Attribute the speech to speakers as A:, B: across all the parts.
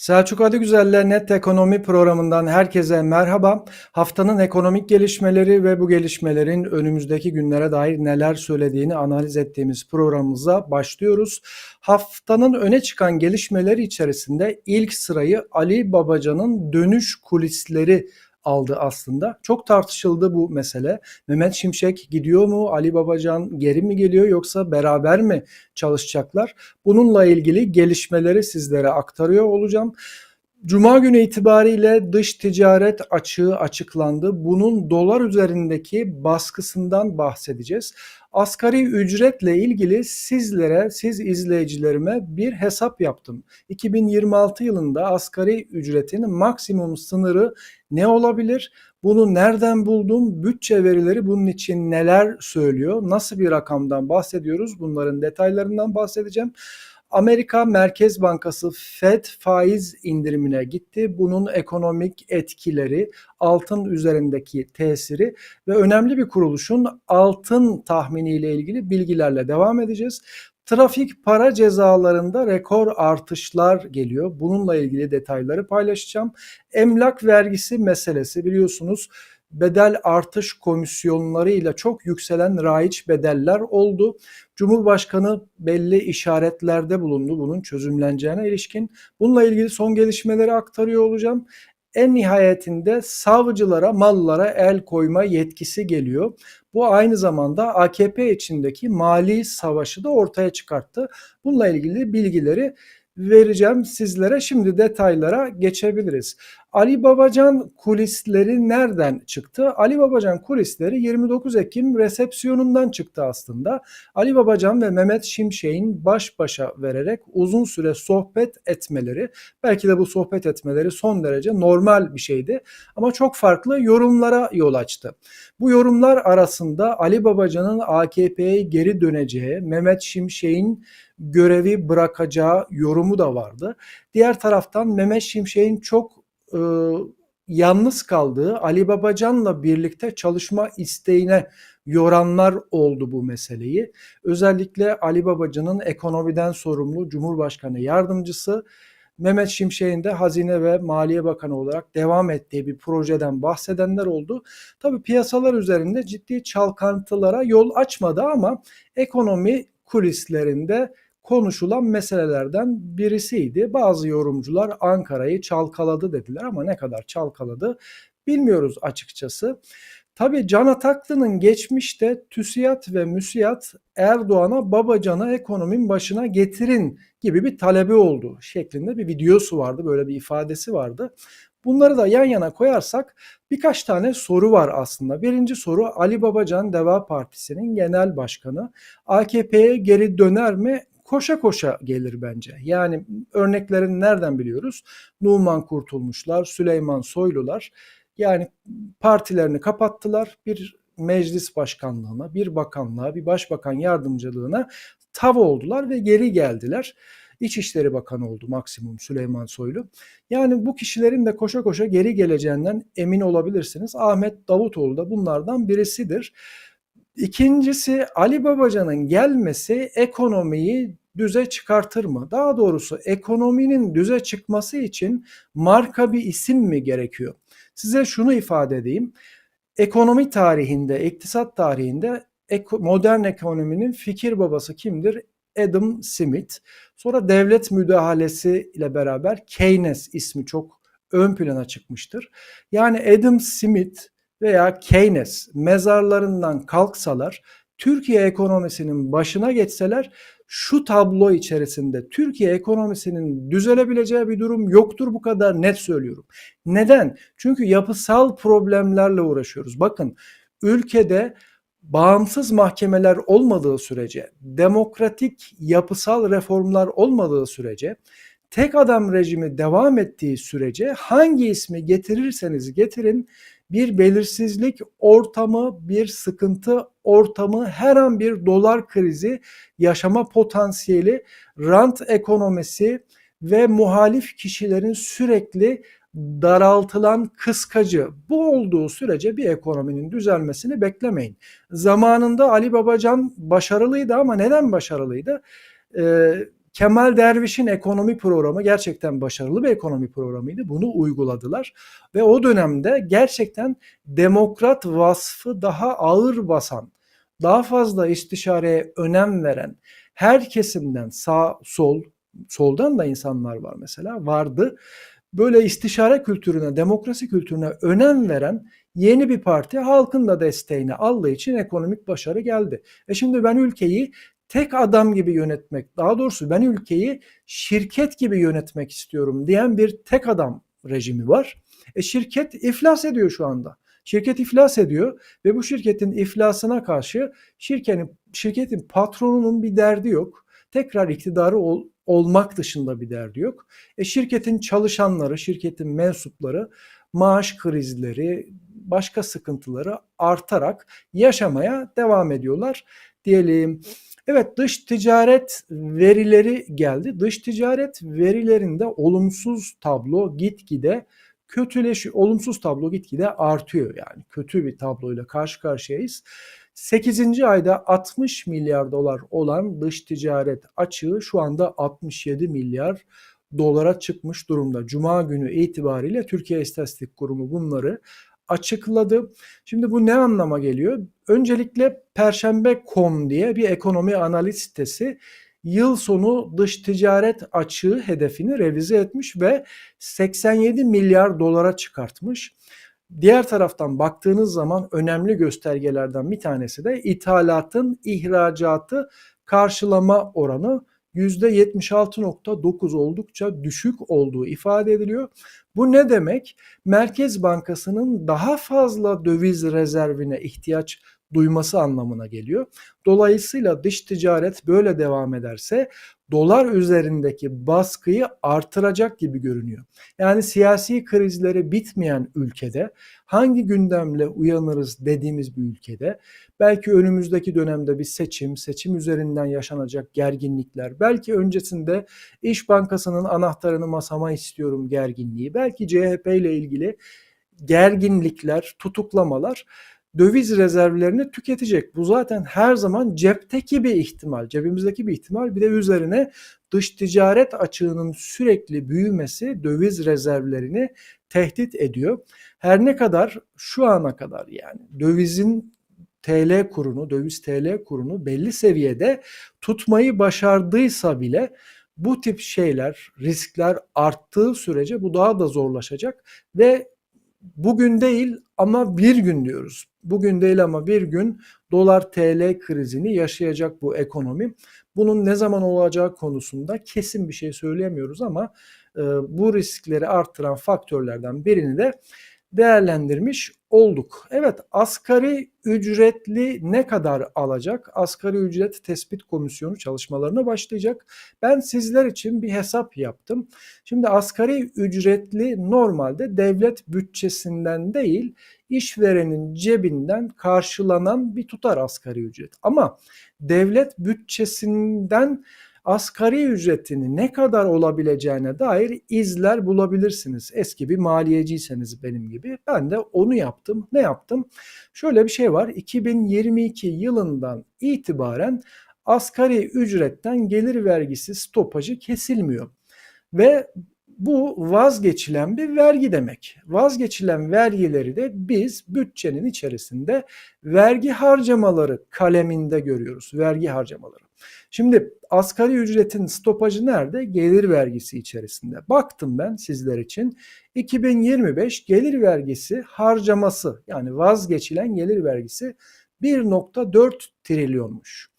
A: Selçuk Adıgüzel'le Net Ekonomi programından herkese merhaba. Haftanın ekonomik gelişmeleri ve bu gelişmelerin önümüzdeki günlere dair neler söylediğini analiz ettiğimiz programımıza başlıyoruz. Haftanın öne çıkan gelişmeleri içerisinde ilk sırayı Ali Babacan'ın dönüş kulisleri aldı aslında. Çok tartışıldı bu mesele. Mehmet Şimşek gidiyor mu? Ali Babacan geri mi geliyor yoksa beraber mi çalışacaklar? Bununla ilgili gelişmeleri sizlere aktarıyor olacağım. Cuma günü itibariyle dış ticaret açığı açıklandı. Bunun dolar üzerindeki baskısından bahsedeceğiz. Asgari ücretle ilgili sizlere, siz izleyicilerime bir hesap yaptım. 2026 yılında asgari ücretin maksimum sınırı ne olabilir? Bunu nereden buldum? Bütçe verileri bunun için neler söylüyor? Nasıl bir rakamdan bahsediyoruz? Bunların detaylarından bahsedeceğim. Amerika Merkez Bankası Fed faiz indirimine gitti. Bunun ekonomik etkileri, altın üzerindeki tesiri ve önemli bir kuruluşun altın tahminiyle ilgili bilgilerle devam edeceğiz. Trafik para cezalarında rekor artışlar geliyor. Bununla ilgili detayları paylaşacağım. Emlak vergisi meselesi biliyorsunuz bedel artış komisyonlarıyla çok yükselen raiç bedeller oldu. Cumhurbaşkanı belli işaretlerde bulundu bunun çözümleneceğine ilişkin. Bununla ilgili son gelişmeleri aktarıyor olacağım. En nihayetinde savcılara, mallara el koyma yetkisi geliyor. Bu aynı zamanda AKP içindeki mali savaşı da ortaya çıkarttı. Bununla ilgili bilgileri vereceğim sizlere. Şimdi detaylara geçebiliriz. Ali Babacan kulisleri nereden çıktı? Ali Babacan kulisleri 29 Ekim resepsiyonundan çıktı aslında. Ali Babacan ve Mehmet Şimşek'in baş başa vererek uzun süre sohbet etmeleri, belki de bu sohbet etmeleri son derece normal bir şeydi ama çok farklı yorumlara yol açtı. Bu yorumlar arasında Ali Babacan'ın AKP'ye geri döneceği, Mehmet Şimşek'in görevi bırakacağı yorumu da vardı. Diğer taraftan Mehmet Şimşek'in çok e, yalnız kaldığı Ali Babacan'la birlikte çalışma isteğine yoranlar oldu bu meseleyi. Özellikle Ali Babacan'ın ekonomiden sorumlu Cumhurbaşkanı yardımcısı Mehmet Şimşek'in de Hazine ve Maliye Bakanı olarak devam ettiği bir projeden bahsedenler oldu. Tabii piyasalar üzerinde ciddi çalkantılara yol açmadı ama ekonomi kulislerinde konuşulan meselelerden birisiydi. Bazı yorumcular Ankara'yı çalkaladı dediler ama ne kadar çalkaladı bilmiyoruz açıkçası. Tabii Can Ataklı'nın geçmişte TÜSİAD ve MÜSİAD Erdoğan'a Babacan'ı ekonominin başına getirin gibi bir talebi oldu şeklinde bir videosu vardı. Böyle bir ifadesi vardı. Bunları da yan yana koyarsak birkaç tane soru var aslında. Birinci soru Ali Babacan Deva Partisi'nin genel başkanı. AKP'ye geri döner mi? Koşa koşa gelir bence. Yani örneklerini nereden biliyoruz? Numan Kurtulmuşlar, Süleyman Soylular yani partilerini kapattılar. Bir meclis başkanlığına, bir bakanlığa, bir başbakan yardımcılığına tav oldular ve geri geldiler. İçişleri Bakanı oldu maksimum Süleyman Soylu. Yani bu kişilerin de koşa koşa geri geleceğinden emin olabilirsiniz. Ahmet Davutoğlu da bunlardan birisidir. İkincisi Ali Babacan'ın gelmesi ekonomiyi düze çıkartır mı? Daha doğrusu ekonominin düze çıkması için marka bir isim mi gerekiyor? Size şunu ifade edeyim. Ekonomi tarihinde, iktisat tarihinde modern ekonominin fikir babası kimdir? Adam Smith. Sonra devlet müdahalesi ile beraber Keynes ismi çok ön plana çıkmıştır. Yani Adam Smith veya Keynes mezarlarından kalksalar, Türkiye ekonomisinin başına geçseler şu tablo içerisinde Türkiye ekonomisinin düzelebileceği bir durum yoktur bu kadar net söylüyorum. Neden? Çünkü yapısal problemlerle uğraşıyoruz. Bakın ülkede bağımsız mahkemeler olmadığı sürece, demokratik yapısal reformlar olmadığı sürece, tek adam rejimi devam ettiği sürece hangi ismi getirirseniz getirin bir belirsizlik ortamı, bir sıkıntı ortamı, her an bir dolar krizi yaşama potansiyeli, rant ekonomisi ve muhalif kişilerin sürekli daraltılan kıskacı. Bu olduğu sürece bir ekonominin düzelmesini beklemeyin. Zamanında Ali Babacan başarılıydı ama neden başarılıydı? Ee, Kemal Derviş'in ekonomi programı gerçekten başarılı bir ekonomi programıydı. Bunu uyguladılar ve o dönemde gerçekten demokrat vasfı daha ağır basan, daha fazla istişareye önem veren, her kesimden sağ sol, soldan da insanlar var mesela vardı. Böyle istişare kültürüne, demokrasi kültürüne önem veren yeni bir parti halkın da desteğini aldığı için ekonomik başarı geldi. E şimdi ben ülkeyi tek adam gibi yönetmek, daha doğrusu ben ülkeyi şirket gibi yönetmek istiyorum diyen bir tek adam rejimi var. E şirket iflas ediyor şu anda. Şirket iflas ediyor ve bu şirketin iflasına karşı şirketin, şirketin patronunun bir derdi yok. Tekrar iktidarı ol, olmak dışında bir derdi yok. E şirketin çalışanları, şirketin mensupları maaş krizleri, başka sıkıntıları artarak yaşamaya devam ediyorlar diyelim. Evet dış ticaret verileri geldi. Dış ticaret verilerinde olumsuz tablo gitgide kötüleşiyor. Olumsuz tablo gitgide artıyor yani. Kötü bir tabloyla karşı karşıyayız. 8. ayda 60 milyar dolar olan dış ticaret açığı şu anda 67 milyar dolara çıkmış durumda. Cuma günü itibariyle Türkiye İstatistik Kurumu bunları açıkladı. Şimdi bu ne anlama geliyor? Öncelikle Perşembe.com diye bir ekonomi analiz sitesi yıl sonu dış ticaret açığı hedefini revize etmiş ve 87 milyar dolara çıkartmış. Diğer taraftan baktığınız zaman önemli göstergelerden bir tanesi de ithalatın ihracatı karşılama oranı %76.9 oldukça düşük olduğu ifade ediliyor. Bu ne demek? Merkez Bankası'nın daha fazla döviz rezervine ihtiyaç duyması anlamına geliyor. Dolayısıyla dış ticaret böyle devam ederse dolar üzerindeki baskıyı artıracak gibi görünüyor. Yani siyasi krizleri bitmeyen ülkede hangi gündemle uyanırız dediğimiz bir ülkede belki önümüzdeki dönemde bir seçim, seçim üzerinden yaşanacak gerginlikler, belki öncesinde İş Bankası'nın anahtarını masama istiyorum gerginliği, belki CHP ile ilgili gerginlikler, tutuklamalar döviz rezervlerini tüketecek. Bu zaten her zaman cepteki bir ihtimal, cebimizdeki bir ihtimal. Bir de üzerine dış ticaret açığının sürekli büyümesi döviz rezervlerini tehdit ediyor. Her ne kadar şu ana kadar yani dövizin TL kurunu, döviz TL kurunu belli seviyede tutmayı başardıysa bile bu tip şeyler, riskler arttığı sürece bu daha da zorlaşacak ve bugün değil ama bir gün diyoruz. Bugün değil ama bir gün dolar TL krizini yaşayacak bu ekonomi. Bunun ne zaman olacağı konusunda kesin bir şey söyleyemiyoruz ama e, bu riskleri artıran faktörlerden birini de değerlendirmiş olduk. Evet asgari ücretli ne kadar alacak? Asgari ücret tespit komisyonu çalışmalarına başlayacak. Ben sizler için bir hesap yaptım. Şimdi asgari ücretli normalde devlet bütçesinden değil işverenin cebinden karşılanan bir tutar asgari ücret. Ama devlet bütçesinden asgari ücretini ne kadar olabileceğine dair izler bulabilirsiniz. Eski bir maliyeciyseniz benim gibi. Ben de onu yaptım. Ne yaptım? Şöyle bir şey var. 2022 yılından itibaren asgari ücretten gelir vergisi stopajı kesilmiyor. Ve bu vazgeçilen bir vergi demek. Vazgeçilen vergileri de biz bütçenin içerisinde vergi harcamaları kaleminde görüyoruz. Vergi harcamaları. Şimdi asgari ücretin stopajı nerede? Gelir vergisi içerisinde. Baktım ben sizler için 2025 gelir vergisi harcaması yani vazgeçilen gelir vergisi 1.4 trilyonmuş.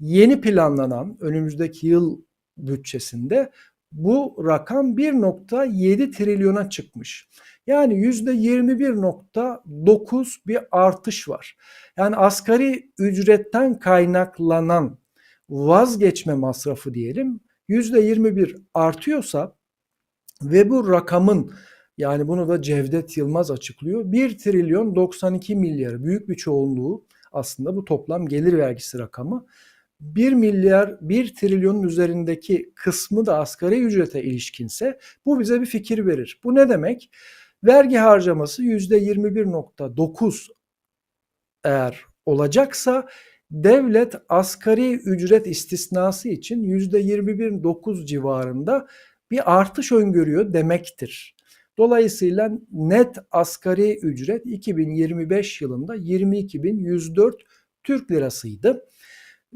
A: Yeni planlanan önümüzdeki yıl bütçesinde bu rakam 1.7 trilyona çıkmış. Yani %21.9 bir artış var. Yani asgari ücretten kaynaklanan vazgeçme masrafı diyelim %21 artıyorsa ve bu rakamın yani bunu da Cevdet Yılmaz açıklıyor. 1 trilyon 92 milyar büyük bir çoğunluğu aslında bu toplam gelir vergisi rakamı. 1 milyar 1 trilyonun üzerindeki kısmı da asgari ücrete ilişkinse bu bize bir fikir verir. Bu ne demek? Vergi harcaması %21.9 eğer olacaksa devlet asgari ücret istisnası için %21.9 civarında bir artış öngörüyor demektir. Dolayısıyla net asgari ücret 2025 yılında 22.104 Türk lirasıydı.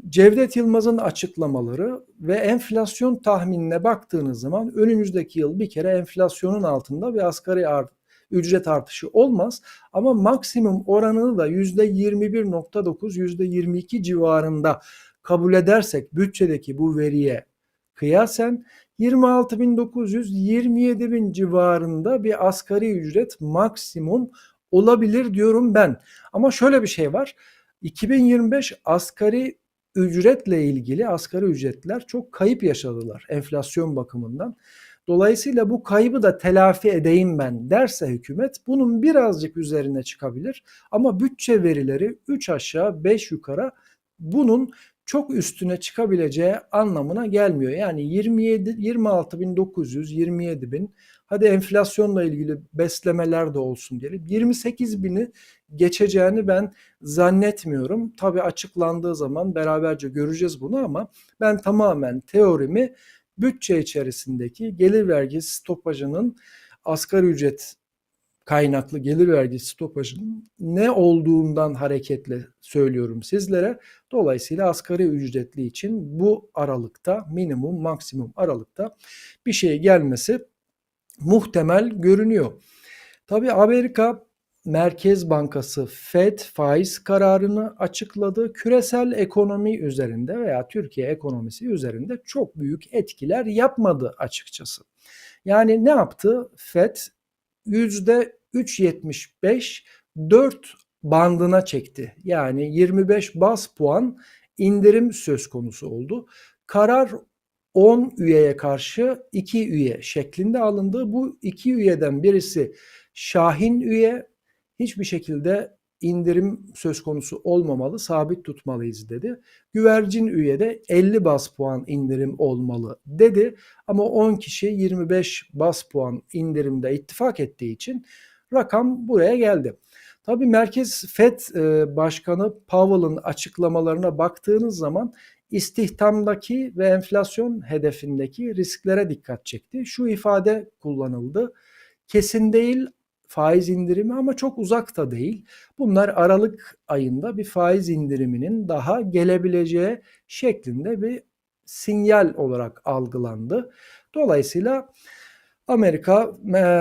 A: Cevdet Yılmaz'ın açıklamaları ve enflasyon tahminine baktığınız zaman önümüzdeki yıl bir kere enflasyonun altında bir asgari art, ücret artışı olmaz ama maksimum oranını da %21.9 %22 civarında kabul edersek bütçedeki bu veriye kıyasen 26.900-27.000 civarında bir asgari ücret maksimum olabilir diyorum ben. Ama şöyle bir şey var. 2025 asgari ücretle ilgili asgari ücretler çok kayıp yaşadılar enflasyon bakımından. Dolayısıyla bu kaybı da telafi edeyim ben derse hükümet bunun birazcık üzerine çıkabilir. Ama bütçe verileri 3 aşağı 5 yukarı bunun çok üstüne çıkabileceği anlamına gelmiyor. Yani 27 26.900 27.000 hadi enflasyonla ilgili beslemeler de olsun diyelim 28.000'i geçeceğini ben zannetmiyorum. Tabi açıklandığı zaman beraberce göreceğiz bunu ama ben tamamen teorimi bütçe içerisindeki gelir vergisi stopajının asgari ücret kaynaklı gelir vergisi stopajının ne olduğundan hareketle söylüyorum sizlere. Dolayısıyla asgari ücretli için bu aralıkta minimum maksimum aralıkta bir şey gelmesi muhtemel görünüyor. Tabi Amerika Merkez Bankası Fed faiz kararını açıkladı. Küresel ekonomi üzerinde veya Türkiye ekonomisi üzerinde çok büyük etkiler yapmadı açıkçası. Yani ne yaptı? Fed %3.75 4 bandına çekti. Yani 25 bas puan indirim söz konusu oldu. Karar 10 üyeye karşı 2 üye şeklinde alındı. Bu 2 üyeden birisi Şahin üye hiçbir şekilde indirim söz konusu olmamalı, sabit tutmalıyız dedi. Güvercin üye de 50 bas puan indirim olmalı dedi. Ama 10 kişi 25 bas puan indirimde ittifak ettiği için rakam buraya geldi. Tabii Merkez FED e, Başkanı Powell'ın açıklamalarına baktığınız zaman istihdamdaki ve enflasyon hedefindeki risklere dikkat çekti. Şu ifade kullanıldı. Kesin değil faiz indirimi ama çok uzakta değil. Bunlar Aralık ayında bir faiz indiriminin daha gelebileceği şeklinde bir sinyal olarak algılandı. Dolayısıyla Amerika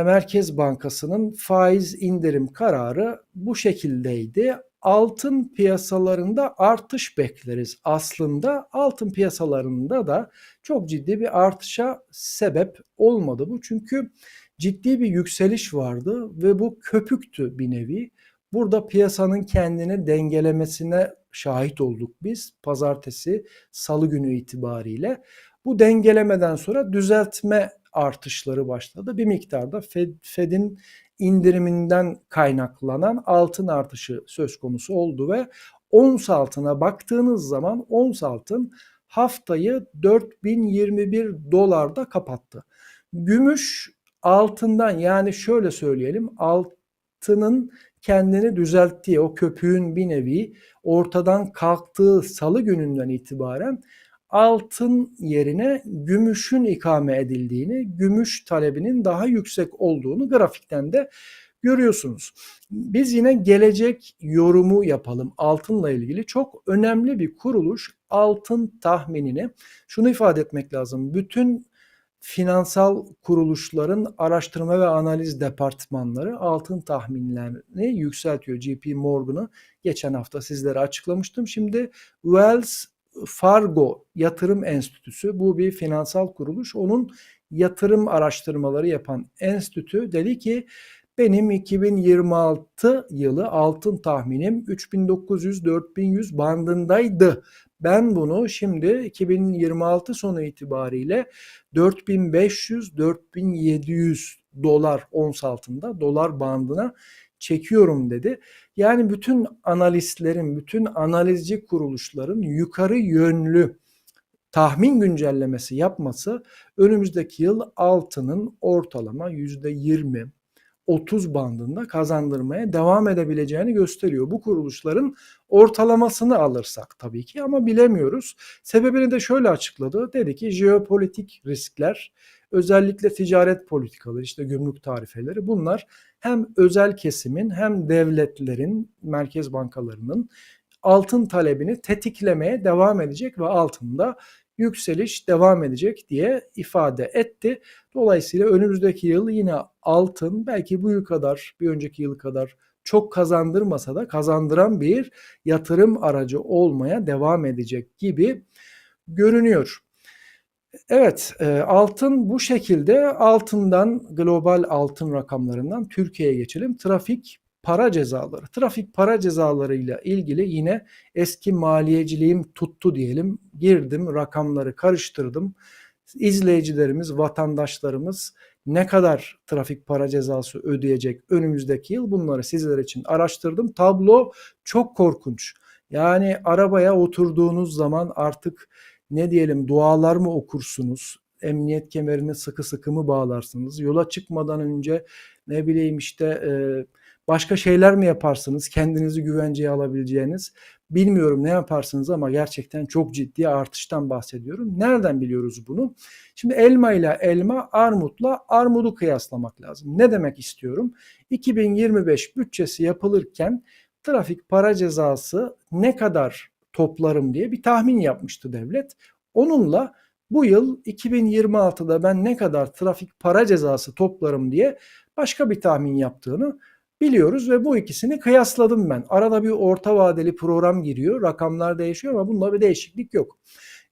A: Merkez Bankası'nın faiz indirim kararı bu şekildeydi. Altın piyasalarında artış bekleriz. Aslında altın piyasalarında da çok ciddi bir artışa sebep olmadı bu. Çünkü ciddi bir yükseliş vardı ve bu köpüktü bir nevi. Burada piyasanın kendini dengelemesine şahit olduk biz pazartesi, salı günü itibariyle. Bu dengelemeden sonra düzeltme artışları başladı. Bir miktarda Fed, Fed'in indiriminden kaynaklanan altın artışı söz konusu oldu ve ons altına baktığınız zaman ons altın haftayı 4021 dolarda kapattı. Gümüş altından yani şöyle söyleyelim altının kendini düzelttiği o köpüğün bir nevi ortadan kalktığı salı gününden itibaren altın yerine gümüşün ikame edildiğini, gümüş talebinin daha yüksek olduğunu grafikten de görüyorsunuz. Biz yine gelecek yorumu yapalım altınla ilgili. Çok önemli bir kuruluş altın tahminini şunu ifade etmek lazım. Bütün finansal kuruluşların araştırma ve analiz departmanları altın tahminlerini yükseltiyor. JP Morgan'ı geçen hafta sizlere açıklamıştım. Şimdi Wells Fargo Yatırım Enstitüsü bu bir finansal kuruluş. Onun yatırım araştırmaları yapan enstitü dedi ki benim 2026 yılı altın tahminim 3900-4100 bandındaydı. Ben bunu şimdi 2026 sonu itibariyle 4500-4700 dolar ons altında dolar bandına çekiyorum dedi. Yani bütün analistlerin, bütün analizci kuruluşların yukarı yönlü tahmin güncellemesi yapması önümüzdeki yıl altının ortalama %20 30 bandında kazandırmaya devam edebileceğini gösteriyor. Bu kuruluşların ortalamasını alırsak tabii ki ama bilemiyoruz. Sebebini de şöyle açıkladı. Dedi ki jeopolitik riskler, özellikle ticaret politikaları, işte gümrük tarifeleri bunlar hem özel kesimin hem devletlerin, merkez bankalarının altın talebini tetiklemeye devam edecek ve altında yükseliş devam edecek diye ifade etti. Dolayısıyla önümüzdeki yıl yine altın belki bu yıl kadar, bir önceki yıl kadar çok kazandırmasa da kazandıran bir yatırım aracı olmaya devam edecek gibi görünüyor. Evet, e, altın bu şekilde altından global altın rakamlarından Türkiye'ye geçelim. Trafik para cezaları. Trafik para cezalarıyla ilgili yine eski maliyeciliğim tuttu diyelim. Girdim, rakamları karıştırdım. İzleyicilerimiz, vatandaşlarımız ne kadar trafik para cezası ödeyecek önümüzdeki yıl bunları sizler için araştırdım. Tablo çok korkunç. Yani arabaya oturduğunuz zaman artık ne diyelim dualar mı okursunuz? Emniyet kemerini sıkı sıkı mı bağlarsınız? Yola çıkmadan önce ne bileyim işte e, başka şeyler mi yaparsınız? Kendinizi güvenceye alabileceğiniz. Bilmiyorum ne yaparsınız ama gerçekten çok ciddi artıştan bahsediyorum. Nereden biliyoruz bunu? Şimdi elma ile elma, armutla armudu kıyaslamak lazım. Ne demek istiyorum? 2025 bütçesi yapılırken trafik para cezası ne kadar toplarım diye bir tahmin yapmıştı devlet. Onunla bu yıl 2026'da ben ne kadar trafik para cezası toplarım diye başka bir tahmin yaptığını biliyoruz ve bu ikisini kıyasladım ben. Arada bir orta vadeli program giriyor. Rakamlar değişiyor ama bunda bir değişiklik yok.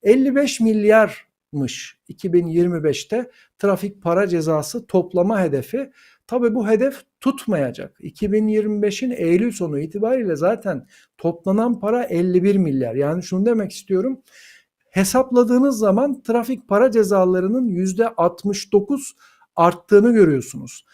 A: 55 milyarmış 2025'te trafik para cezası toplama hedefi. Tabi bu hedef tutmayacak. 2025'in Eylül sonu itibariyle zaten toplanan para 51 milyar. Yani şunu demek istiyorum. Hesapladığınız zaman trafik para cezalarının %69 arttığını görüyorsunuz.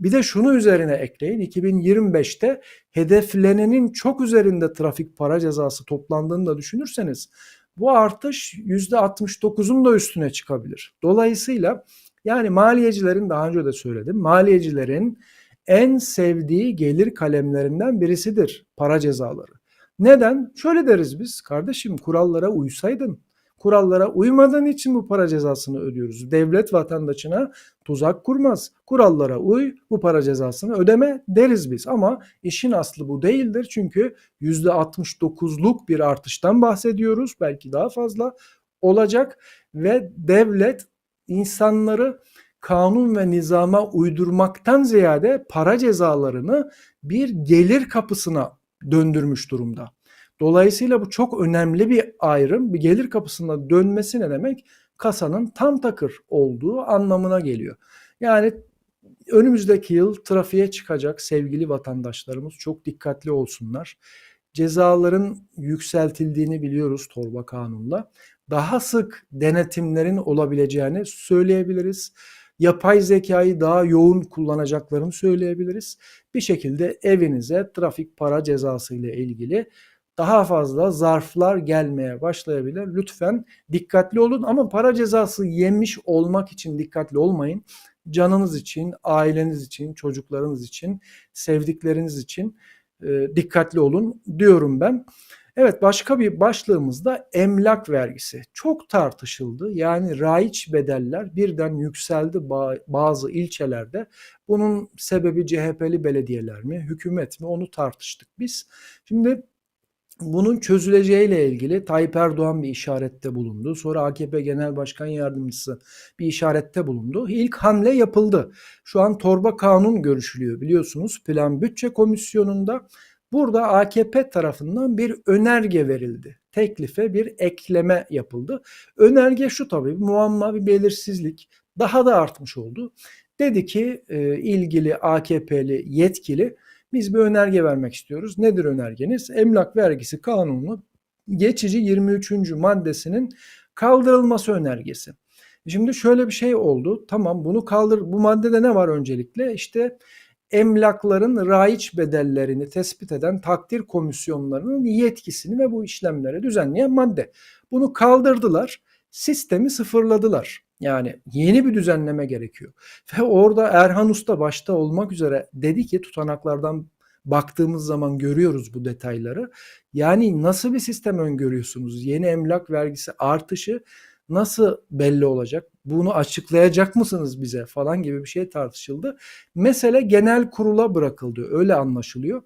A: Bir de şunu üzerine ekleyin. 2025'te hedeflenenin çok üzerinde trafik para cezası toplandığını da düşünürseniz bu artış %69'un da üstüne çıkabilir. Dolayısıyla yani maliyecilerin daha önce de söyledim. Maliyecilerin en sevdiği gelir kalemlerinden birisidir para cezaları. Neden? Şöyle deriz biz. Kardeşim kurallara uysaydın kurallara uymadığın için bu para cezasını ödüyoruz. Devlet vatandaşına tuzak kurmaz. Kurallara uy, bu para cezasını ödeme deriz biz. Ama işin aslı bu değildir. Çünkü %69'luk bir artıştan bahsediyoruz. Belki daha fazla olacak ve devlet insanları kanun ve nizama uydurmaktan ziyade para cezalarını bir gelir kapısına döndürmüş durumda. Dolayısıyla bu çok önemli bir ayrım. Bir gelir kapısında dönmesi ne demek? Kasanın tam takır olduğu anlamına geliyor. Yani önümüzdeki yıl trafiğe çıkacak sevgili vatandaşlarımız çok dikkatli olsunlar. Cezaların yükseltildiğini biliyoruz torba kanunla. Daha sık denetimlerin olabileceğini söyleyebiliriz. Yapay zekayı daha yoğun kullanacaklarını söyleyebiliriz. Bir şekilde evinize trafik para cezası ile ilgili daha fazla zarflar gelmeye başlayabilir. Lütfen dikkatli olun ama para cezası yemiş olmak için dikkatli olmayın. Canınız için, aileniz için, çocuklarınız için, sevdikleriniz için e, dikkatli olun diyorum ben. Evet başka bir başlığımız da emlak vergisi. Çok tartışıldı. Yani raiç bedeller birden yükseldi bazı ilçelerde. Bunun sebebi CHP'li belediyeler mi, hükümet mi onu tartıştık biz. Şimdi bunun çözüleceğiyle ilgili Tayyip Erdoğan bir işarette bulundu. Sonra AKP Genel Başkan Yardımcısı bir işarette bulundu. İlk hamle yapıldı. Şu an torba kanun görüşülüyor biliyorsunuz. Plan Bütçe Komisyonu'nda burada AKP tarafından bir önerge verildi. Teklife bir ekleme yapıldı. Önerge şu tabii muamma bir belirsizlik daha da artmış oldu. Dedi ki e, ilgili AKP'li yetkili biz bir önerge vermek istiyoruz. Nedir önergeniz? Emlak vergisi kanunu geçici 23. maddesinin kaldırılması önergesi. Şimdi şöyle bir şey oldu. Tamam bunu kaldır. Bu maddede ne var öncelikle? İşte emlakların raiç bedellerini tespit eden takdir komisyonlarının yetkisini ve bu işlemleri düzenleyen madde. Bunu kaldırdılar. Sistemi sıfırladılar. Yani yeni bir düzenleme gerekiyor. Ve orada Erhan Usta başta olmak üzere dedi ki tutanaklardan baktığımız zaman görüyoruz bu detayları. Yani nasıl bir sistem öngörüyorsunuz? Yeni emlak vergisi artışı nasıl belli olacak? Bunu açıklayacak mısınız bize falan gibi bir şey tartışıldı. Mesele genel kurula bırakıldı. Öyle anlaşılıyor.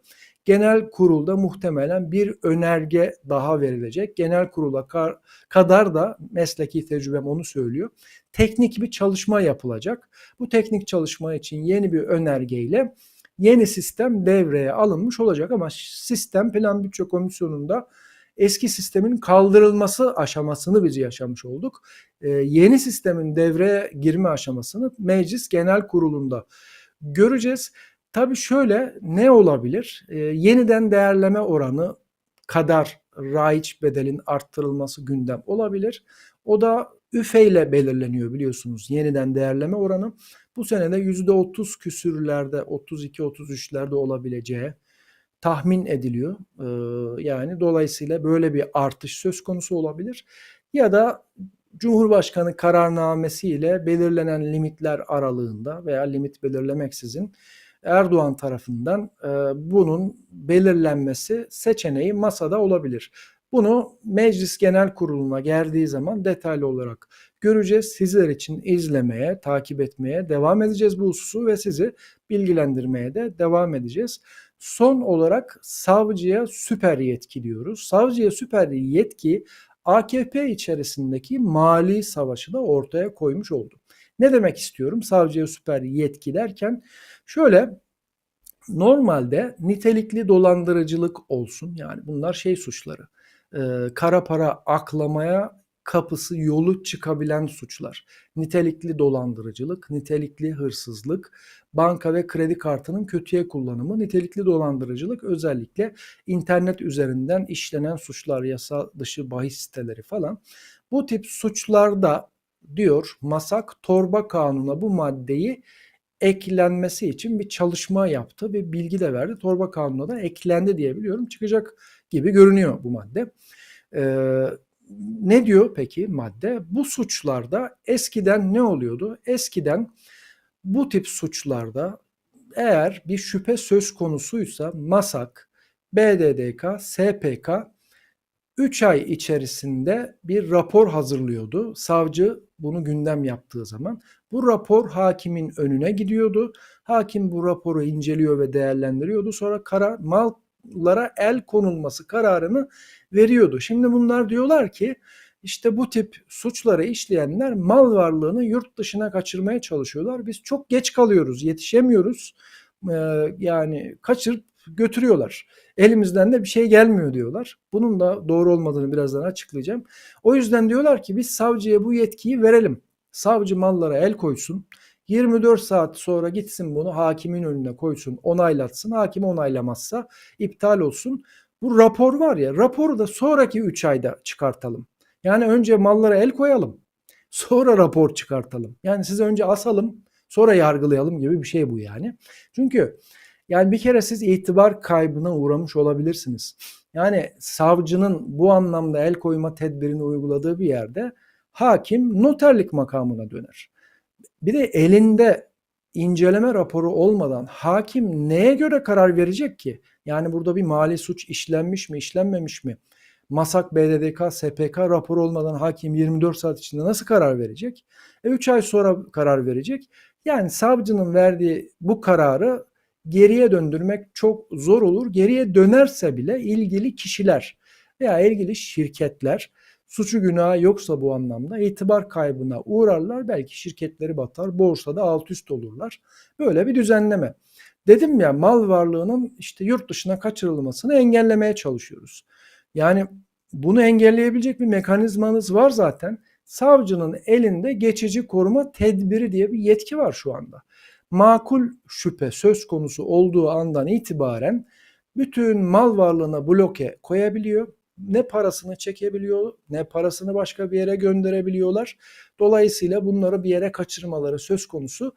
A: Genel kurulda muhtemelen bir önerge daha verilecek. Genel kurula kadar da mesleki tecrübem onu söylüyor. Teknik bir çalışma yapılacak. Bu teknik çalışma için yeni bir önergeyle yeni sistem devreye alınmış olacak ama sistem plan bütçe komisyonunda eski sistemin kaldırılması aşamasını biz yaşamış olduk. Ee, yeni sistemin devreye girme aşamasını meclis genel kurulunda göreceğiz. Tabii şöyle ne olabilir? Ee, yeniden değerleme oranı kadar raiç bedelin arttırılması gündem olabilir. O da üfe ile belirleniyor biliyorsunuz yeniden değerleme oranı. Bu senede %30 küsürlerde 32-33'lerde olabileceği tahmin ediliyor. Ee, yani dolayısıyla böyle bir artış söz konusu olabilir. Ya da Cumhurbaşkanı kararnamesiyle belirlenen limitler aralığında veya limit belirlemeksizin Erdoğan tarafından e, bunun belirlenmesi seçeneği masada olabilir. Bunu Meclis Genel Kurulu'na geldiği zaman detaylı olarak göreceğiz. Sizler için izlemeye, takip etmeye devam edeceğiz bu hususu ve sizi bilgilendirmeye de devam edeceğiz. Son olarak savcıya süper yetki diyoruz. Savcıya süper yetki AKP içerisindeki mali savaşı da ortaya koymuş oldu. Ne demek istiyorum savcıya süper yetki derken? Şöyle normalde nitelikli dolandırıcılık olsun yani bunlar şey suçları. E, kara para aklamaya kapısı yolu çıkabilen suçlar. Nitelikli dolandırıcılık, nitelikli hırsızlık, banka ve kredi kartının kötüye kullanımı, nitelikli dolandırıcılık özellikle internet üzerinden işlenen suçlar, yasa dışı bahis siteleri falan. Bu tip suçlarda diyor Masak torba kanuna bu maddeyi eklenmesi için bir çalışma yaptı ve bilgi de verdi. Torba kanuna da eklendi diye biliyorum. Çıkacak gibi görünüyor bu madde. Ee, ne diyor peki madde? Bu suçlarda eskiden ne oluyordu? Eskiden bu tip suçlarda eğer bir şüphe söz konusuysa MASAK, BDDK, SPK 3 ay içerisinde bir rapor hazırlıyordu. Savcı bunu gündem yaptığı zaman bu rapor hakimin önüne gidiyordu. Hakim bu raporu inceliyor ve değerlendiriyordu. Sonra karar mallara el konulması kararını veriyordu. Şimdi bunlar diyorlar ki işte bu tip suçları işleyenler mal varlığını yurt dışına kaçırmaya çalışıyorlar. Biz çok geç kalıyoruz, yetişemiyoruz. Ee, yani kaçırıp götürüyorlar. Elimizden de bir şey gelmiyor diyorlar. Bunun da doğru olmadığını birazdan açıklayacağım. O yüzden diyorlar ki biz savcıya bu yetkiyi verelim. Savcı mallara el koysun. 24 saat sonra gitsin bunu hakimin önüne koysun, onaylatsın. Hakim onaylamazsa iptal olsun. Bu rapor var ya, raporu da sonraki 3 ayda çıkartalım. Yani önce mallara el koyalım. Sonra rapor çıkartalım. Yani size önce asalım, sonra yargılayalım gibi bir şey bu yani. Çünkü yani bir kere siz itibar kaybına uğramış olabilirsiniz. Yani savcının bu anlamda el koyma tedbirini uyguladığı bir yerde hakim noterlik makamına döner. Bir de elinde inceleme raporu olmadan hakim neye göre karar verecek ki? Yani burada bir mali suç işlenmiş mi, işlenmemiş mi? Masak, BDDK, SPK raporu olmadan hakim 24 saat içinde nasıl karar verecek? E 3 ay sonra karar verecek. Yani savcının verdiği bu kararı geriye döndürmek çok zor olur. Geriye dönerse bile ilgili kişiler veya ilgili şirketler suçu günahı yoksa bu anlamda itibar kaybına uğrarlar. Belki şirketleri batar, borsada alt üst olurlar. Böyle bir düzenleme. Dedim ya mal varlığının işte yurt dışına kaçırılmasını engellemeye çalışıyoruz. Yani bunu engelleyebilecek bir mekanizmanız var zaten. Savcının elinde geçici koruma tedbiri diye bir yetki var şu anda. Makul şüphe söz konusu olduğu andan itibaren bütün mal varlığına bloke koyabiliyor. Ne parasını çekebiliyor, ne parasını başka bir yere gönderebiliyorlar. Dolayısıyla bunları bir yere kaçırmaları söz konusu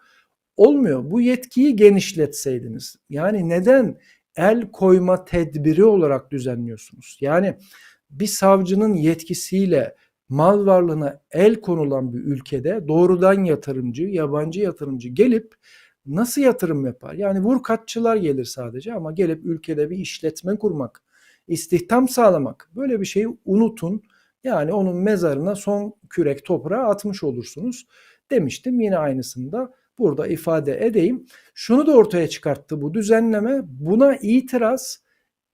A: olmuyor. Bu yetkiyi genişletseydiniz. Yani neden el koyma tedbiri olarak düzenliyorsunuz? Yani bir savcının yetkisiyle mal varlığına el konulan bir ülkede doğrudan yatırımcı, yabancı yatırımcı gelip nasıl yatırım yapar? Yani vurkaççılar gelir sadece ama gelip ülkede bir işletme kurmak, istihdam sağlamak böyle bir şeyi unutun. Yani onun mezarına son kürek toprağı atmış olursunuz demiştim. Yine aynısını da burada ifade edeyim. Şunu da ortaya çıkarttı bu düzenleme. Buna itiraz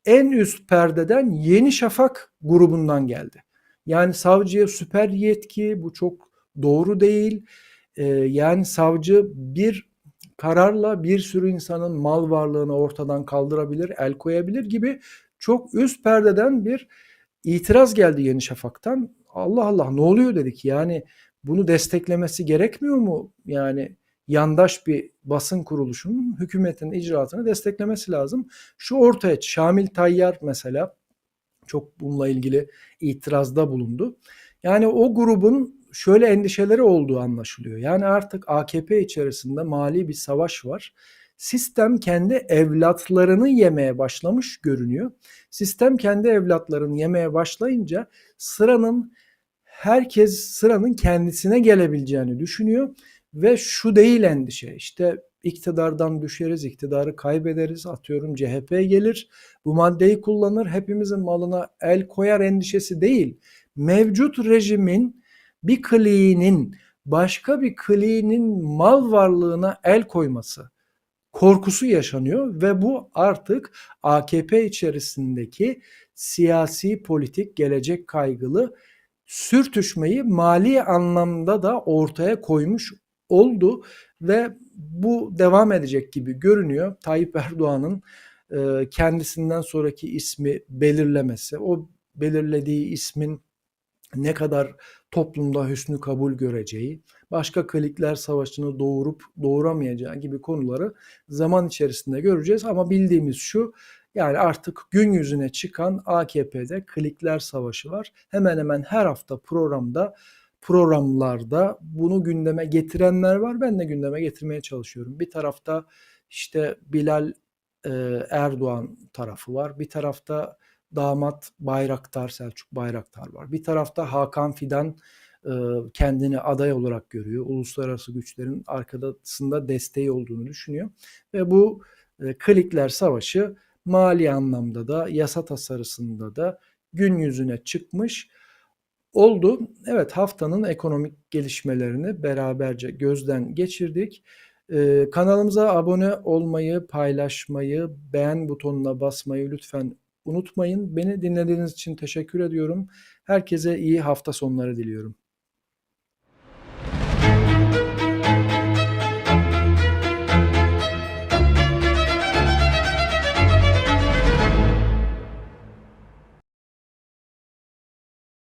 A: en üst perdeden Yeni Şafak grubundan geldi. Yani savcıya süper yetki bu çok doğru değil. Ee, yani savcı bir kararla bir sürü insanın mal varlığını ortadan kaldırabilir, el koyabilir gibi çok üst perdeden bir itiraz geldi Yeni Şafak'tan. Allah Allah ne oluyor dedik yani bunu desteklemesi gerekmiyor mu? Yani yandaş bir basın kuruluşunun hükümetin icraatını desteklemesi lazım. Şu ortaya Şamil Tayyar mesela çok bununla ilgili itirazda bulundu. Yani o grubun şöyle endişeleri olduğu anlaşılıyor. Yani artık AKP içerisinde mali bir savaş var. Sistem kendi evlatlarını yemeye başlamış görünüyor. Sistem kendi evlatlarını yemeye başlayınca sıranın herkes sıranın kendisine gelebileceğini düşünüyor ve şu değil endişe işte iktidardan düşeriz, iktidarı kaybederiz, atıyorum CHP gelir, bu maddeyi kullanır, hepimizin malına el koyar endişesi değil. Mevcut rejimin bir kliğinin başka bir kliğinin mal varlığına el koyması korkusu yaşanıyor ve bu artık AKP içerisindeki siyasi politik gelecek kaygılı sürtüşmeyi mali anlamda da ortaya koymuş oldu ve bu devam edecek gibi görünüyor. Tayyip Erdoğan'ın e, kendisinden sonraki ismi belirlemesi, o belirlediği ismin ne kadar toplumda hüsnü kabul göreceği, başka klikler savaşını doğurup doğuramayacağı gibi konuları zaman içerisinde göreceğiz. Ama bildiğimiz şu, yani artık gün yüzüne çıkan AKP'de klikler savaşı var. Hemen hemen her hafta programda programlarda bunu gündeme getirenler var. Ben de gündeme getirmeye çalışıyorum. Bir tarafta işte Bilal Erdoğan tarafı var. Bir tarafta damat Bayraktar, Selçuk Bayraktar var. Bir tarafta Hakan Fidan e, kendini aday olarak görüyor. Uluslararası güçlerin arkasında desteği olduğunu düşünüyor. Ve bu e, klikler savaşı mali anlamda da yasa tasarısında da gün yüzüne çıkmış oldu. Evet haftanın ekonomik gelişmelerini beraberce gözden geçirdik. Ee, kanalımıza abone olmayı, paylaşmayı, beğen butonuna basmayı lütfen unutmayın. Beni dinlediğiniz için teşekkür ediyorum. Herkese iyi hafta sonları diliyorum.